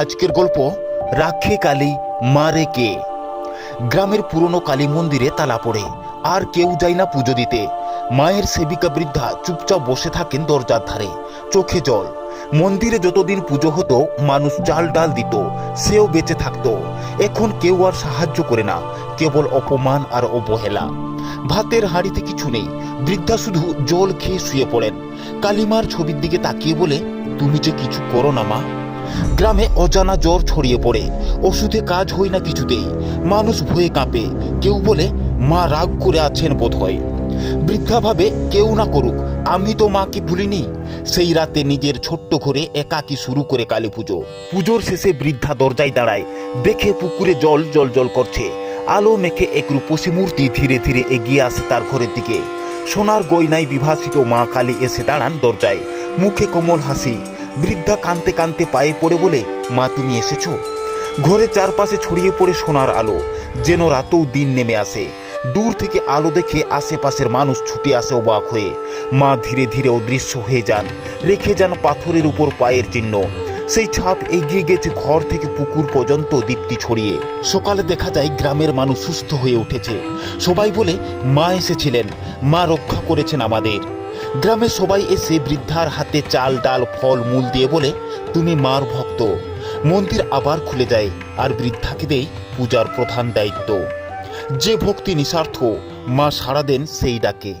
আজকের গল্প রাখে কালী মারে কে? গ্রামের পুরনো কালী মন্দিরে তালা পড়ে, আর কেউ যায় না পুজো দিতে। মায়ের সেবিকা বৃদ্ধা চুপচাপ বসে থাকেন দরজার ধারে, চোখে জল। মন্দিরে যতদিন পুজো হতো, মানুষ চাল ডাল দিত, সেও বেঁচে থাকতো। এখন কেউ আর সাহায্য করে না, কেবল অপমান আর অবহেলা। ভাতের হাঁড়িতে কিছু নেই, বৃদ্ধা শুধু জল খেয়ে শুয়ে পড়েন। কালিমার ছবির দিকে তাকিয়ে বলে, তুমি যে কিছু করো না মা গ্রামে অজানা জ্বর ছড়িয়ে পড়ে। ওষুধে কাজ হয় না কিছুতেই। মানুষ ভয়ে কাঁপে। কেউ বলে, মা রাগ করে আছেন বোধ হয় বৃদ্ধা ভাবে, কেউ না করুক, আমি তো মাকে ভুলিনি। সেই রাতে নিজের ছোট্ট ঘরে একাকি শুরু করে কালী পুজো। পুজোর শেষে বৃদ্ধা দরজায় দাঁড়ায়, দেখে পুকুরে জল জল জল করছে। আলো মেখে এক রূপসী মূর্তি ধীরে ধীরে এগিয়ে আসে তার ঘরের দিকে। সোনার গয়নায় বিভাসিত মা কালী এসে দাঁড়ান দরজায়। মুখে কোমল হাসি। বৃদ্ধা কানতে কানতে পায়ে পড়ে বলে, মা, তুমি এসেছ? ঘরের চারপাশে ছড়িয়ে পড়ে সোনার আলো, যেন রাতেও দিন নেমে আসে। দূর থেকে আলো দেখে আশেপাশের মানুষ ছুটে আসে অবাক হয়ে। মা ধীরে ধীরে অদৃশ্য হয়ে যান, রেখে যান পাথরের উপর পায়ের চিহ্ন। সেই ছাপ এগিয়ে গেছে ঘর থেকে পুকুর পর্যন্ত দীপ্তি ছড়িয়ে। সকালে দেখা যায় গ্রামের মানুষ সুস্থ হয়ে উঠেছে। সবাই বলে, মা এসেছিলেন। মা রক্ষা করেছেন আমাদের। গ্রামে সবাই এসে বৃদ্ধার হাতে চাল, ডাল, ফল, মূল দিয়ে বলে, তুমি মার ভক্ত। মন্দির আবার খুলে দেয় আর বৃদ্ধাকে দেয় পূজার প্রধান দায়িত্ব। যে ভক্তি নিঃস্বার্থ, মা সারা দেন সেই ডাকে।